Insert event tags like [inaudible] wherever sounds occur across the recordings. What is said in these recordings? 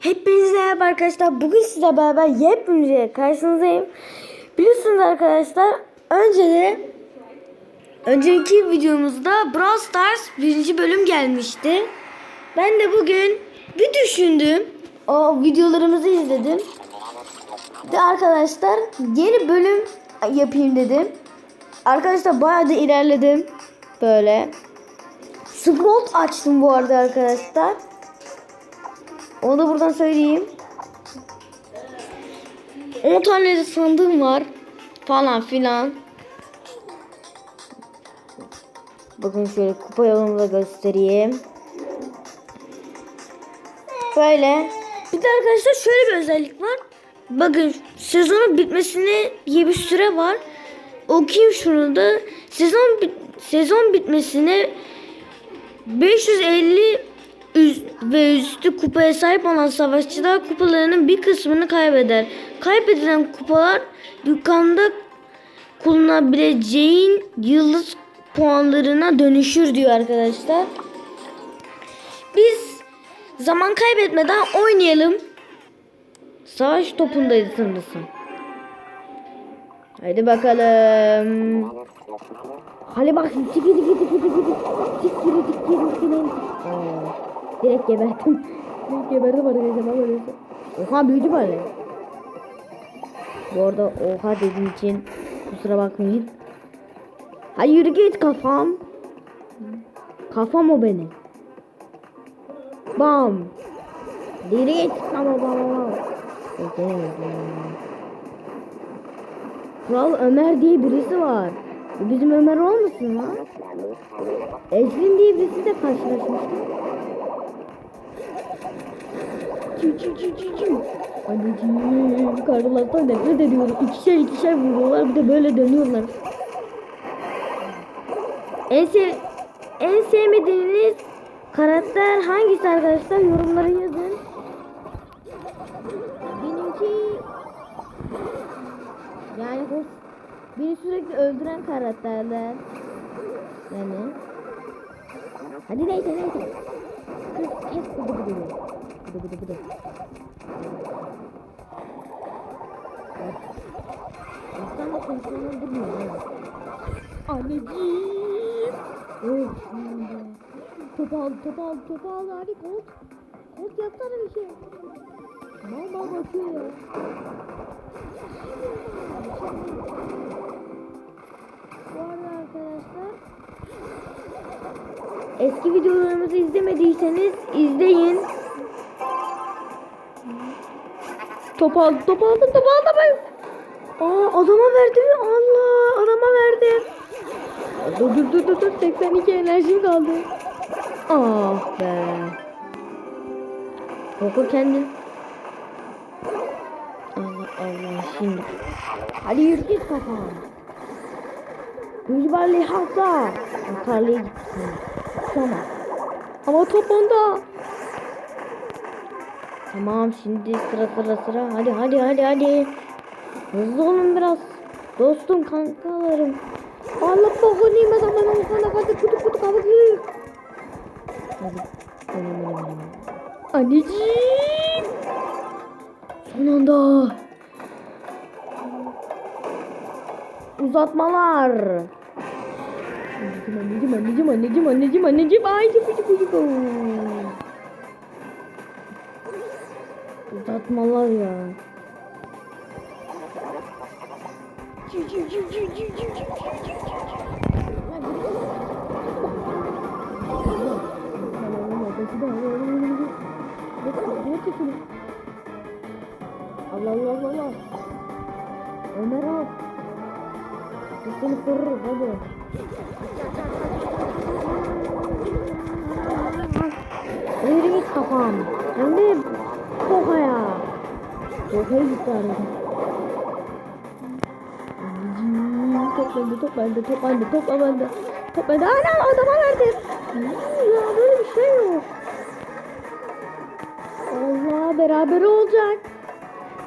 Hepinize merhaba arkadaşlar. Bugün sizle beraber yepyeni karşınızdayım. Biliyorsunuz arkadaşlar önce de önceki videomuzda Brawl Stars birinci bölüm gelmişti. Ben de bugün bir düşündüm. O videolarımızı izledim. De arkadaşlar yeni bölüm yapayım dedim. Arkadaşlar bayağı da ilerledim. Böyle. Scroll açtım bu arada arkadaşlar. Onu da buradan söyleyeyim. 10 tane de sandığım var. Falan filan. Bakın şöyle kupa yolumu da göstereyim. Böyle. Bir de arkadaşlar şöyle bir özellik var. Bakın sezonun bitmesine diye bir süre var. Okuyayım şunu da. Sezon sezon bitmesine 550 üz- ve üstü kupaya sahip olan savaşçılar kupalarının bir kısmını kaybeder. Kaybedilen kupalar dükkanda kullanabileceğin yıldız puanlarına dönüşür diyor arkadaşlar. Biz zaman kaybetmeden oynayalım. Savaş topundaydı sanırsın. Haydi bakalım. Hadi bak tik tik tik tik tik tik tik Direkt geberdim. Direkt geberdim arkadaşlar ben böyle. Oha büyüdü böyle. Bu arada oha dediğim için kusura bakmayın. Hadi yürü git kafam. Kafam o benim. Bam. Yürü git. Bam bam bam. Kral Ömer diye birisi var. Bizim Ömer olmasın lan? Ecrin diye birisi de karşılaşmıştı. Anneciğim karılardan nefret ediyorum. İkişer ikişer vuruyorlar bir de böyle dönüyorlar. En, sev en sevmediğiniz karakter hangisi arkadaşlar? Yorumlara yazın. Benimki yani bu beni sürekli öldüren karakterler. Yani. Hadi neyse neyse. Kız kes bıdı bıdı Bıdı bıdı bıdı. Aslan da konuşmadan durmuyor. Anneciğim. Şimdi. Top al, top al, top al. Hadi kolt. Kolt yapsana bir şey. Mal mal bakıyor ya. Bu arada arkadaşlar eski videolarımızı izlemediyseniz izleyin. Top aldım, top aldım, top aldım. Aa adama verdi mi? Allah adama verdi. Dur dur dur dur dur 82 enerjim kaldı. Ah be. Oku kendin. Allah Allah şimdi. Hadi yürü git kafam. Mücberli hafta. Karlıya gitsin. Tamam. Ama top onda. Tamam şimdi sıra sıra sıra. Hadi hadi hadi hadi. Hızlı olun biraz. Dostum kankalarım. Allah boğulayım adam ben onu sana kadar kutu kutu kabuk. Hadi. Anneciğim. Son anda. Uzatmalar. Anneciğim anneciğim anneciğim anneciğim anneciğim anneciğim. Ay çıpı çıpı çıpı. Ciu, ciu. Allah Allah Allah. Ömer al. Seni koruruz hadi. Yürü git kafam. Hem de baba ya. Korkuya gitti arada. Toplandı toplandı toplandı toplandı. Toplandı. Ana adama verdi. Ya böyle bir şey yok. Allah beraber olacak.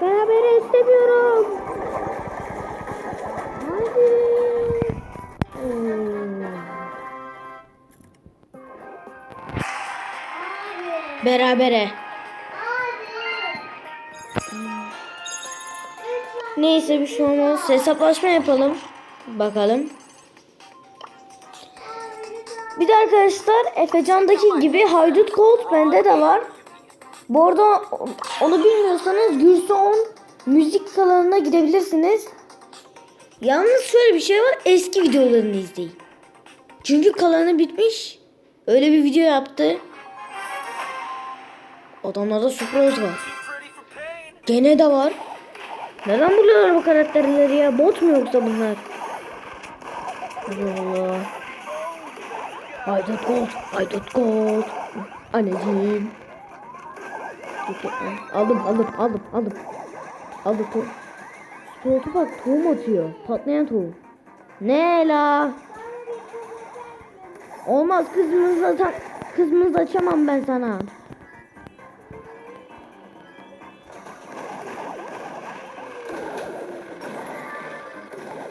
Beraber istemiyorum. Hadi. Berabere. Neyse bir şey olmaz. Hesaplaşma yapalım. Bakalım. Bir de arkadaşlar Efecan'daki gibi Haydut Gold bende de var. Bu arada onu bilmiyorsanız Gürse 10 müzik kanalına gidebilirsiniz. Yalnız şöyle bir şey var. Eski videolarını izleyin. Çünkü kalanı bitmiş. Öyle bir video yaptı. Adamlarda sürpriz var. Gene de var. Neden buluyorlar bu karakterleri ya? Bot mu yoksa bunlar? Allah Allah. Haydut Gold, Haydut Gold. Anneciğim. Aldım, aldım, aldım, aldım. Aldım. Spot'a bak tohum atıyor. Patlayan tohum. Ne la? Olmaz kızımızla ta- kızımız açamam ben sana.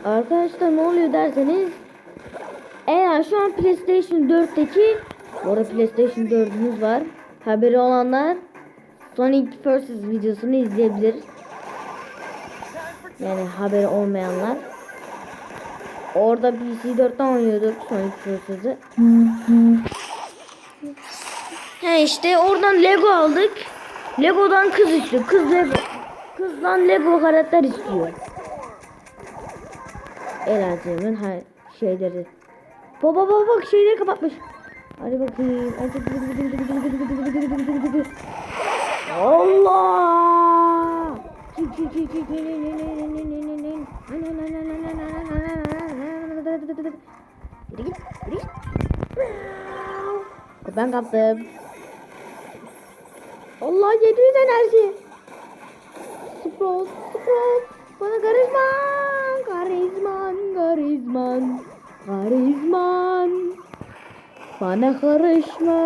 Arkadaşlar ne oluyor derseniz eğer şu an PlayStation 4'teki bu PlayStation 4'ümüz var. Haberi olanlar Sonic vs videosunu izleyebilir. Yani haberi olmayanlar. Orada PC 4'ten oynuyorduk Sonic vs'ı. He işte oradan Lego aldık. Lego'dan kız istiyor. Kız Lego. Kızdan Lego karakter istiyor. Eğlencemin her şeyleri. Baba baba bak şeyleri kapatmış. Hadi bakayım. Allah! Ben kaptım. Allah 700 enerji. Sprout, Sprout. Bana karizman, karizman, karizman, karizman. Bana karışma,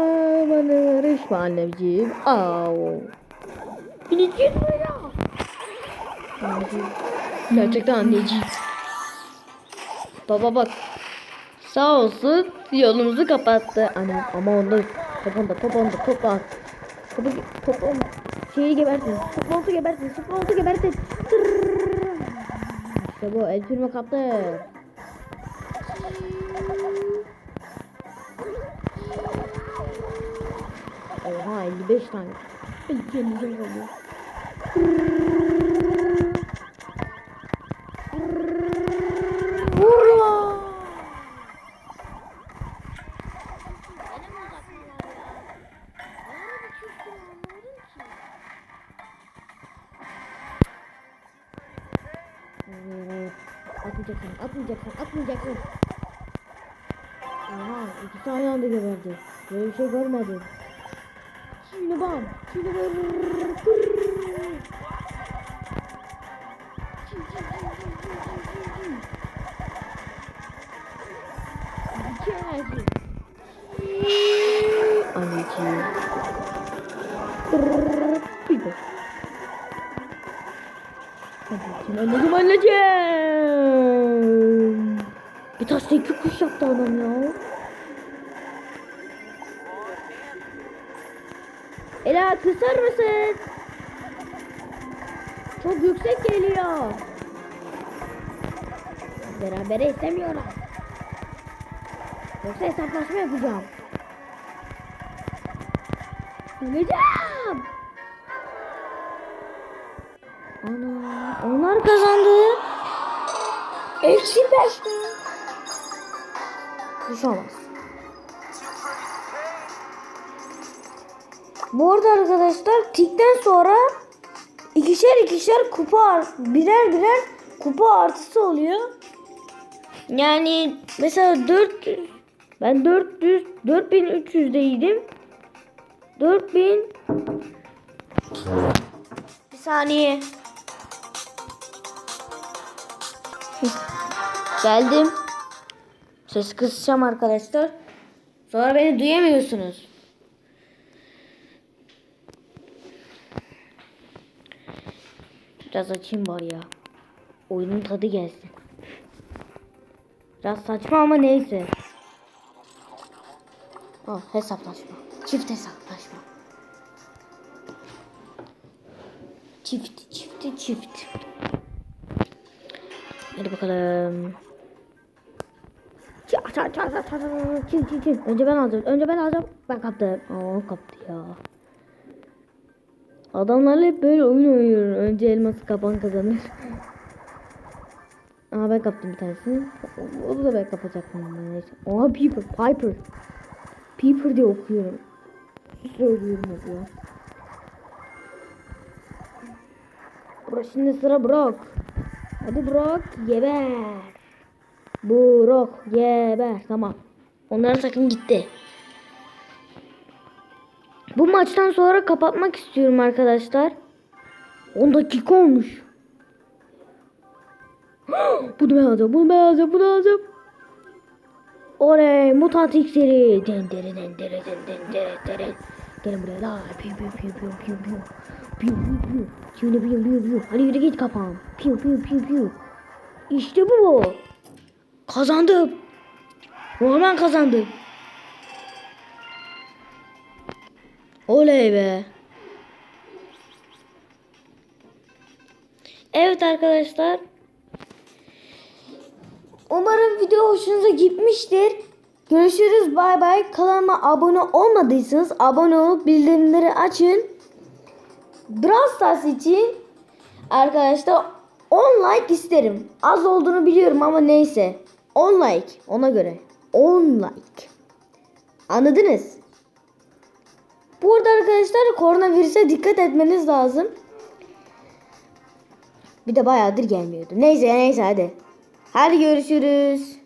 bana karışma anneciğim. Au. Bineceğiz buraya. Anneciğim. Gerçekten anneciğim. Baba bak. Sağ olsun yolumuzu kapattı. Anam ama onda top onda top onda top var. Topu top onda. Şeyi gebertin. Futbolu gebertin. Futbolu gebertin. Tırrrr. İşte bu el firma kaptı. Oha 55 tane. Ay kendime oluyor. Aha, ikisi aynı anda geberdi. Böyle bir şey görmedim. Şimdi bam, şimdi böyle. İki enerji. Anneciğim. Bir de. Anneciğim, anneciğim, anneciğim. Bir taşta iki kuş yaptı adam ya. Ela kısar mısın? Çok yüksek geliyor. Beraber istemiyorum. Yoksa hesaplaşma yapacağım. Öleceğim. Ana, onlar kazandı. Eksi beş mi? Bir. Bu arada arkadaşlar tikten sonra ikişer ikişer kupa birer birer kupa artısı oluyor. Yani mesela 400 ben 400 4300'deydim. 4000 Bir saniye. Geldim. Ses kısacağım arkadaşlar. Sonra beni duyamıyorsunuz. Biraz açayım bari ya. Oyunun tadı gelsin. Biraz saçma ama neyse. Oh, hesaplaşma. Çift hesaplaşma. Çift, çift, çift. Hadi bakalım. Ça ça ça ça ça ça çil çil çil. Önce ben alacağım. Önce ben alacağım. Ben kaptım. Aa o kaptı ya. Adamlarla hep böyle oyun oynuyorum. Önce elması kapan kazanır. Aa ben kaptım bir tanesini. Onu da ben kapacaktım. Neyse. Aa Piper. Piper. Piper diye okuyorum. Söylüyorum ya. Bırak şimdi sıra Brock. Hadi Brock geber. Brock geber. Tamam. Onların takım gitti. Bu maçtan sonra kapatmak istiyorum arkadaşlar. 10 dakika olmuş. [gasps] bunu ben alacağım. Bunu ben alacağım. Bunu alacağım. Oley mutant iksiri. Den dere den dere den den dere dere. Gelin buraya la. Piu piu piu piu piu piu. Piu piu piu. Şimdi piu piu piu. Hadi yürü git kafam. Piu piu piu piu. İşte bu. Kazandım. Normal kazandım. Oley be. Evet arkadaşlar. Umarım video hoşunuza gitmiştir. Görüşürüz bay bay. Kanalıma abone olmadıysanız abone olup bildirimleri açın. Brawl Stars için arkadaşlar 10 like isterim. Az olduğunu biliyorum ama neyse. 10 like ona göre. 10 like. Anladınız? Bu arada arkadaşlar koronavirüse dikkat etmeniz lazım. Bir de bayağıdır gelmiyordu. Neyse neyse hadi. Hadi görüşürüz.